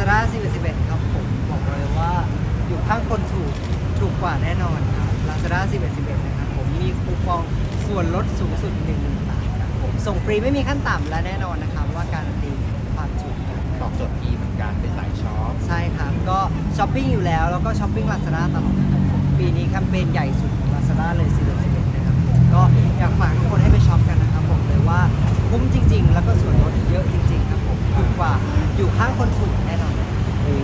Lazada 11 11 ครับผม บอกเลยว่าอยู่ข้างคนถูกถูกกว่าแน่นอนครับ Lazada 11 11 นะครับผมมีคูปองส่วนลดสูงสุด1 0,000บาทครับผม ส่งฟรีไม่มีขั้นต่ำและแน่นอนนะครับ ว่าการันตีความถูกครับตอบโจทย์ดีเหมือนกันเป็นสายช็อป ใช่ครับ ก็ช้อปปิ้งอยู่แล้ว แล้วก็ช้อปปิ้ง Lazada ตลอดครับผมปีนี้แคมเปญใหญ่สุดของ Lazada เลย11 11 นะครับผมก็อยากฝากทุกคนให้ไปช็อปกันนะครับผมเลยว่าคุ้มจริง ๆ แล้วก็ส่วนลดเยอะจริง ๆ ครับผมถูกกว่าอยู่ข้างคนถูก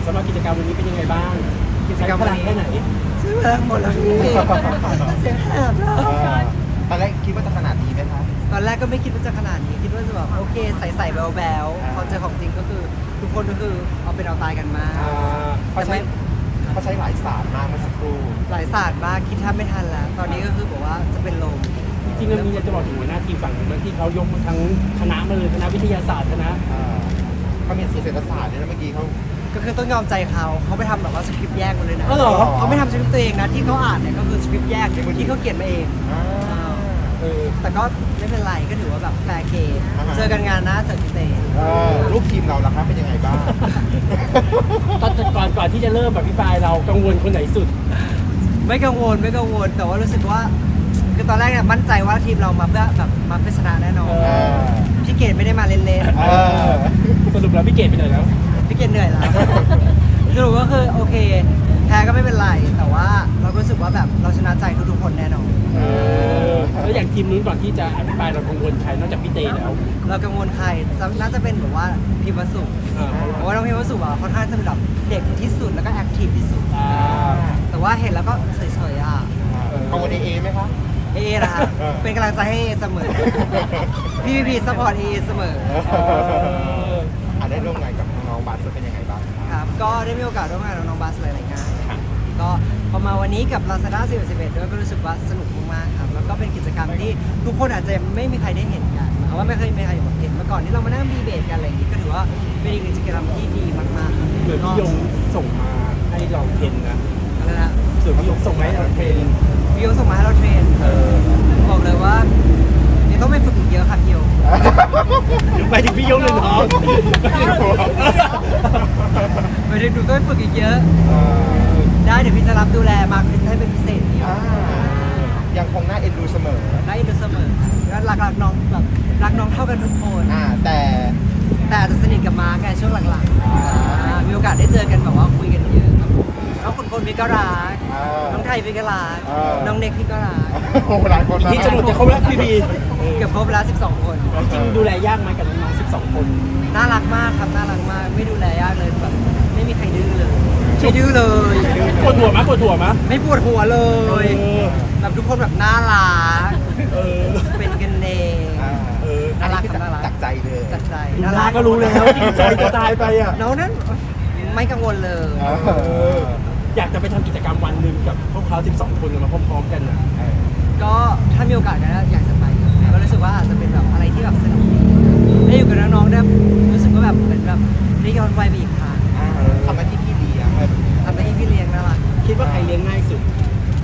สำหรับกิจกรรมวันนี้เป็นยังไงบ้างกิจกรรมวันนี้ใช้พลังแค่ไหนซื้อแพงหมดแล้วพี่เสียงแหบแล้วตอนแรกคิดว่าจะขนาดนี้ไหมคะตอนแรกก็ไม่คิดว่าจะขนาดนี้คิดว่าจะแบบโอเคใส่ๆแบวอ่าๆพอเจอของจริงก็คือ ทุกคนก็คือเอาเป็นเอาตายกันมากอ่าเขาใช้เขาใช้หลายศาสตร์มากเมื่อสักครู่หลายศาสตร์มากคิดแทบไม่ทันแล้ว ตอนนี้ก็คือบอกว่าจะเป็นลมจริงๆแล้วมีอะไรจะบอกถึงหัวหน้าทีมฝั่งนั้นที่เขายกมาทั้งคณะมาเลยคณะวิทยาศาสตร์คณะอ่าเขามีสื่อเศรษฐศาสตร์ด้วยนะเมื่อกี้เขา ก็คือต้องยอมใจเขาเขาไปทำแบบว่าสคริปต์แยกมาเลยนะอ๋อเหรอ เขาไม่ทำสคริปต์ตัวเองนะที่เขาอ่านเนี่ยก็คือสคริปต์แยกที่เขาเขียนมาเอง อ่าเออ แต่ก็ไม่เป็นไรก็ถือว่าแบบแฟร์เกมอ่าฮะ เจอกันงานหนะเจอกันเตะเออลูกทีมเราล่ะครับเป็นยังไงบ้าง ตอนก่อนก่อนที่จะเริ่มแบบพิปรายเรากังวลคนไหนสุด ไม่กังวลไม่กังวลแต่ว่ารู้สึกว่าคือตอนแรกเนี่ยมั่นใจว่าทีมเรามาเพื่อแบบมาเพื่อชนะแน่นอนเอ เออพี่เกดไม่ได้มาเล่นเออ สรุปแล้วพี่เกดไปไหนแล้วๆพี่ เกดเหนื่อยแล้วสรุปก็คือโอเค แพ้ก็ไม่เป็นไร แต่ว่าเราก็รู้สึกว่าแบบเราชนะใจทุกๆคนแน่นอน เออแล้วอย่างทีมนู้นก่อนที่จะอภิปรายเรากังวลใครนอกจากพี่เตแล้ว เรากังวลใครน่าจะเป็นแบบว่าพิมพ์วสุอ่า เพราะว่าน้องพิมพ์วสุอะค่อนข้างจะเป็นแบบเด็กที่สุดแล้วก็แอคทีฟที่สุด อ่าแต่ว่าเห็นแล้วก็เฉยๆอะ กังวลเอเอไหมคะเอเอนะคะเออเป็นกำลังใจให้เอเสมอ พี่พีพีสปอร์ตเอเสมออ่ ก็ได้มีโอกาสร่วมงานกับน้องบัสหลายๆงานนะครับก็พอมาวันนี้กับ Lazada 11 11ด้วยก็รู้สึกว่าสนุกมากๆครับ แล้วก็เป็นกิจกรรมที่ทุกคนอาจจะไม่มีใครได้เห็นกันเพราะว่าไม่เคยมีใครเห็นมาก่อนที่เรามานั่งดีเบตกันอะไรอย่างนี้ก็ถือว่าเป็นอีกหนึ่งกิจกรรมที่ดีมากๆครับเหมือนพี่ยงส่งมาให้เราเทรนนะอะไรนะส่วนพี่ยงส่งมาให้เราเทรนพี่โยส่งมาให้เราเทรนเออบอกเลยว่า ยังต้องไปฝึกอีกเยอะครับพี่โยไปถึงพี่ยงเลยน้องไม่ได้ดูต้องไปฝึกอีกเยอะ ได้เดี๋ยวพี่จะรับดูแลมาร์คให้เป็นพิเศษพี่โยอ่ายังคงน่าเอ็นดูเสมอได้อินดูเสมอแล้วรักรักน้องแบบรักน้องเท่ากันทุกคนอ่าแต่แต่อาจจะสนิทกับมาร์กไงช่วงหลังๆอ่ามีโอกาสได้เจอกันแบบว่าคุยกัน น้องคุณคนพี่ก็รักอ่าน้องไทยพี่ก็รักอ่าน้องเน็กพี่ก็รักโอ้โหหลายคนอีกที่จะหมดจะครบแล้วพี่บีเกือบครบแล้ว12 คน จริงๆดูแลยากไหมกับน้องๆ12 คน น่ารักมากครับน่ารักมากไม่ดูแลยากเลยแบบไม่มีใครดื้อเลยไม่ดื้อเลย ปวดหัวมั้ยปวดหัวมั้ยไม่ปวดหัวเลเอย อแบบทุกคนแบบน่ารักเออเป็นกันเองอ่าเอออันนี้คือน่ารักจากใจเลย จัดใจดูหน้าก็รู้แล้วใจจะตายไปอะ น้องนั้นไม่กังวลเลยอ่าเออ อยากจะไปทำกิจกรรมวันหนึ่งกับพวกเขา12 คนมาพร้อมๆกันนะเออก็ถ้ามีโอกาสก็อยากจะไปครับก็รู้สึกว่าอาจจะเป็นแบบอะไรที่แบบสนุกดีได้อยู่กับน้องๆได้รู้สึกว่าแบบเหมือนแบบได้ย้อนวัยไปอีกครั้งอ่าทำหน้าที่พี่เลี้ยงอะไรแบบนี้ทำให้พี่เลี้ยงน่ารักคิดว่าใครเลี้ยงง่ายสุด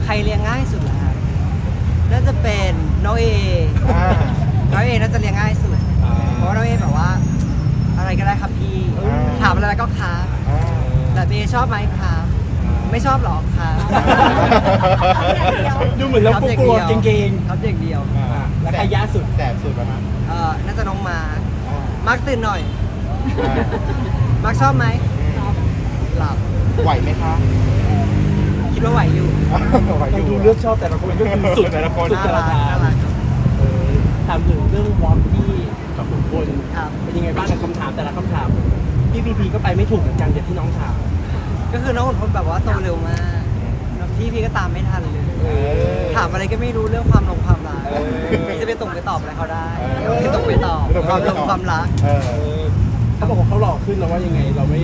ใครเลี้ยงง่ายสุดล่ะครับน่าจะเป็นน้องเออ่า น้องเอน่าจะเลี้ยงง่ายสุด เพราะว่าน้องเอแบบว่า อะไรก็ได้ครับพี่ อ่า ถามอะไรก็ครับอ่าแต่เอชอบไหมครับ ไม่ชอบหรอกครับดูเหมือนเราครับกลัวๆอย่างเกดียวรงครับอย่างเดียวๆอ่าแล้วใครยากสุด แสบสุดแล้วนะเอ่อน่าจะน้องมาร์คอ่ามาร์คตื่นหน่อยอ่ามาร์คชอบไหมหลับไหวไหมคะคิดว่าไหวอยู่ไหวอเรายู่ดูเลือกชอบแต่ละคนก็คือสุดแต่ละคนสุดน่าแต่ละรักทางน่ารักครับเออถามถึงเรื่องวอล์กที่กับบุคคลครับเป็นยังไงบ้างกับคำถามแต่ละคำถามพี่พีพีก็ไปไม่ถูกเหมือนกันอย่างที่น้องถาม ก็คือน้องคนพลแบบว่าโตเร็วมากแล้วพี่พี่ก็ตามไม่ทันเลยเออถามอะไรก็ไม่รู้เรื่องความลงความรักเออจะไปตรงไปตอบอะไรเขาได้เออไม่ตรงไปตอบไม่ตรงความไปลตอบงความรักเอเอออเขาบอกว่าเขาหล่อขึ้นแล้วว่ายังไงเราไม่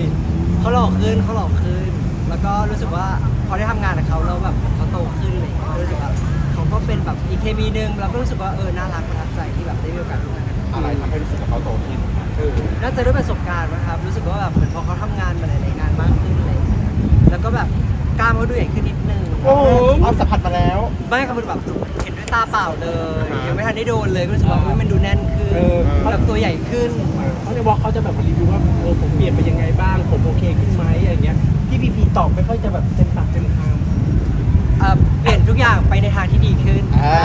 เขาหล่อขึ้นเขาหล่อขึ้น แล้วก็รู้สึกว่าพอได้ทำงานกับเขาแล้วแบบเขาโตขึ้นอะไรอย่างเลยรู้สึกว่าเขาก็เป็นแบบอีกเคมีหนึ่งเราก็รู้สึกว่าเออน่ารักประทับใจที่แบบได้มีโอกาสร่วมงานกัน อะไรทำให้รู้สึกว่าเขาโตขึ้นเออน่าจะด้วยประสบการณ์นะครับ รู้สึกว่าแบบเหมือนพอเขาทำงานมาหลายๆงานมากขึ้นอะไรอย่างเลย แล้วก็แบบกล้ามเขาดูใหญ่ขึ้นนิดนึงโอ้โหอ้อมสัมผัสมาแล้ว ไม่ครับมันแบบเห็นด้วยตาเปล่าเลยยังไม่ทันได้โดนเลยก็รู้สึกว่าอุ๊ยมันดูแน่นขึ้นเออแล้วแบบตัวใหญ่ขึ้น เขาในวอล์กเขาจะแบบมารีวิวว่าเออผมเปลี่ยนไปยังไงบ้าง ผมโอเคขึ้นไหมอะไรเงี้ยพี่พีพีตอบไม่ค่อยจะแบบเต็มปากเต็มคเอ่อเปลี่ยนทุกอย่างไปในทางที่ดีขึ้นอ่า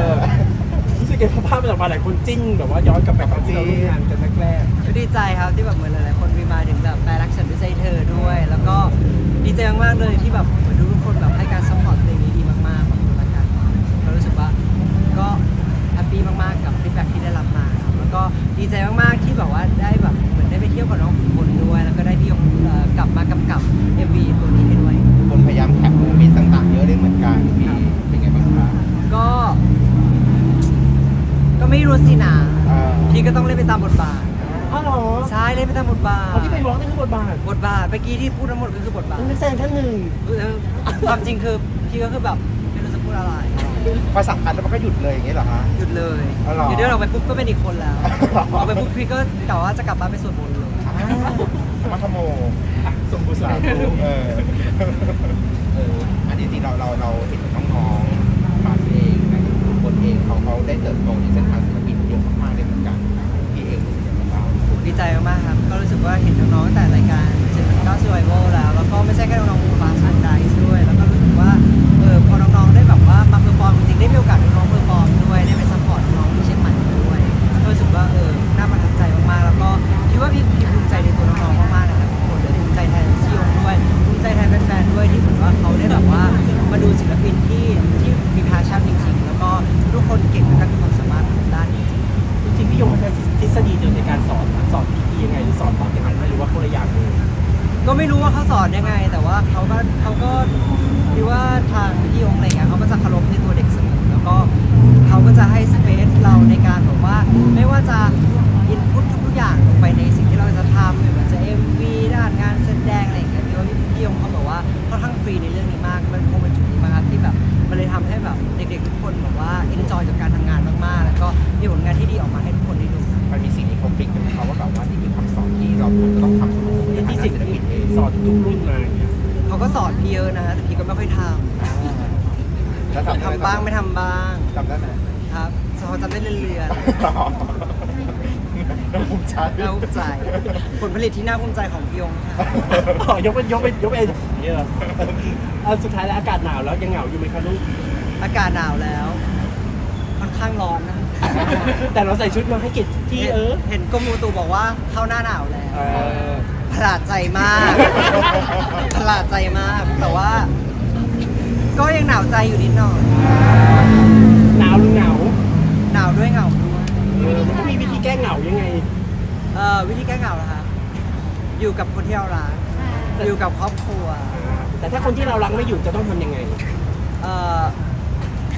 ำรู้ สึกไงพอภาพมันออกมาหลายคนจิ้งแบบว่าย้อนกลับไปตอนที่เราร่วมงานกันแรกก็ดีใจครับที่แบบเหมือนหลายๆคนมีมาถึงแบบแปลรักฉันด้วยใจเธอด้วย แล้วก็ดีใจมากๆเลยที่แบบเหมือนทุกๆคนแบบให้การซัพพอร์ตเพลงนี้ดีมากๆขอบคุณละกันก็รู้สึกว่าก็แฮปปี้มากๆกับฟีดแบ็กที่ได้รับมาครับแล้วก็ดีใจมากๆที่แบบว่าได้แบบ บทบาทบทบาทเมื่อกี้ที่พูดทั้งหมดก็คือบทบาทนักแสดงท่านหนึ่งเออความจริงคือพี่ก็คือแบบไม่รู้จะพูดอะไรพอสัมพันธ์แล้วมันก็หยุดเลยอย่างเงี้ยเหรอฮะหยุดเลยอ๋อเหรอเดี๋ยวเดินออกไปปุ๊บก็เป็นอีกคนแล้วหรอออกไปปุ๊บพี่ก็กล่าวว่าจะกลับบ้านไปสวดมนต์เลยมาขโมสมบูรณ์สาธุเออเอออันนี้จริงๆเราเราเราเห็นน้องๆบาสเองนะทุกคนเองเขาเขาได้เติบโตในเส้นทางศิลปินเยอะมากๆเลยเหมือนกันพี่เองรู้สึกยังไงบ้างดีใจมากๆครับก็รู้สึกว่าเห็นน้องๆตั้งแต่รายการ เจ็ดเก้าซีไวโแล้ว แล้วก็ไม่ใช่แค่น้องๆของบาสันไดส์ด้วย แล้วก็รู้สึกว่าเออพอน้องๆได้แบบว่ามาเพอร์ฟอร์มจริงๆได้มีโอกาสน้องๆเพอร์ฟอร์มด้วยได้ไปซัพพอร์ตน้องที่เชียงใหม่ด้วยก็รู้สึกว่าเออน่าประทับใจมากๆแล้วก็คิดว่าพี่พี่ภูมิใจในตัวน้องๆมากๆนะครับทุกคนเลยภูมิใจแทนชิยงด้วยภูมิใจแทนแฟนๆด้วยที่เหมือนว่าเขาได้แบบว่ามาดูศิลปินที่ที่มีพาชั่นจริงๆแล้วก็ทุกคนเก่งและมีความสามารถทางด้านนี้จริงจริงๆพี่ยงใช้ทฤษฎีเดียวในการสอนนะสอนพีพียังไงหรือสอนบอลยังไงไมหรือว่าคนละอย่างเลย ก็ไม่รู้ว่าเขาสอนยังไง แต่ว่าเขาก็เขาก็คิดว่าทางพี่องค์อะไรเงี้ยเขาก็จะเคารพในตัวเด็กเสมอแล้วก็เขาก็จะให้สเปซเราในการแบบว่าไม่ว่าจะอินพุตทุกอย่างลงไปในสิ่งที่เราจะทำไม่ว่าจะ MV ด้านงานแสดงอะไรอย่างเงี้ยพี่ว่าพี่องค์เขาบอกว่าค่อนข้างฟรีในเรื่องนี้มากมันคงเป็นจุดนี้มากที่แบบมันเลยทำให้แบบเด็กๆทุกคนแบบว่าเอนจอยกับการทำงานมากๆ แล้วก็มีผลงานที่ดีออกมาให้ทุกคนได้ดูมันมีสิ่งที่คอนฟ lict กันไหมครับว่าแบบว่านี่คือคำ ก็ไม่ค่อยทแล้วำทำได้ไหมทำบ้างไม่ทำบ้างจำได้ไหมครับเขาจำได้เรือนน่าภูมิใจๆน่าภูมิใจผลผลิตที่น่าภูมิใจของพี่ยงค่ะอ๋อยกเป็นยกเป็นยกเป็นอย่างเงี้ยเหรอเอาสุดท้ายแล้วอากาศหนาวแล้วยังเหงาอยู่ไหมคะลูก อากาศหนาวแล้ว ค่อนข้างร้อนนะแต่เราใส่ชุดมาให้เกียรติที่เออเห็นกรมอุตุบอกว่าเข้าหน้าหนาวแล้ว เออประหลาดใจมาก ประหลาดใจมาก แต่ว่า ก็ยังหนาวใจอยู่นิดหน่อย หนาวหรือเหงาหนาวด้วยเหงาด้วยเออมันก็มีวิธีแก้เหงายังไง เอ่อวิธีแก้เหงาเหรอครับอยู่กับคนที่เรารักอยู่กับครอบครัว แต่ถ้าคนที่เรารักไม่อยู่จะต้องทำยังไง เอ่อ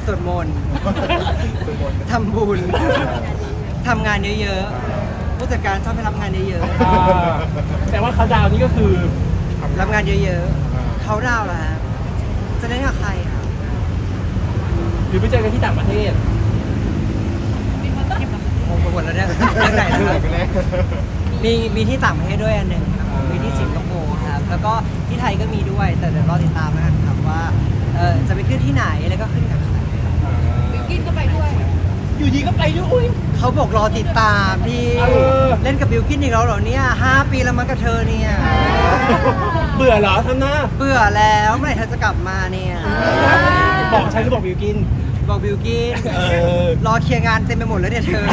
สวดมนต์ทำบุญทำงานเยอะๆผู้จัดการชอบให้รับงานเยอะอ่าแต่ว่าเขาดาวน์นี่ก็คือ ๆรับงานเยอะๆเขาดาวน์เหรอฮะ จะเล่นกับใครครับหรือไปเจอกันที่ต่างประเทศงงไปหมดแล้วเนี่ยเรื่องไหนนะครับมีมีที่ต่างประเทศด้วยอันหนึ่งครับมีที่สิงคโปร์ครับแล้วก็ที่ไทยก็มีด้วย แต่เดี๋ยวรอติดตามแล้วกันครับว่าเอ่อจะไปขึ้นที่ไหนแล้วก็ขึ้นกับใครกินก็ไปด้วย อยู่ดีก็ไปด้วย เขาบอกรอติดตามพี่เออ เล่นกับบิวกินอีกแล้วเหรอเนี่ยห้าปีแล้วมั้งกับเธอเนี่ยเบื่อเหรอทำหน้าเบื่อแล้วเมื่อไหร่เธอจะกลับมาเนี่ยบอกใช้หรือบอกวิวกิน บอกบิวกินเออ รอเคลียร์งานเต็มไปหมดแล้วเนี่ยเธอ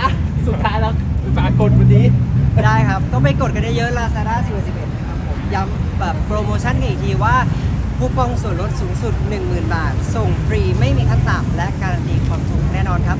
อะสุดท้ายแล้วฝากกดวันนี้ ได้ครับต้องไปกดกันเยอะๆ Lazada 411นะครับผมย้ำแบบโปรโมชั่นกันอีกทีว่าคูปองส่วนลดสูงสุด 10,000 บาท ส่งฟรีไม่มีขั้นต่ำและการันตีความถูกแน่นอนครับ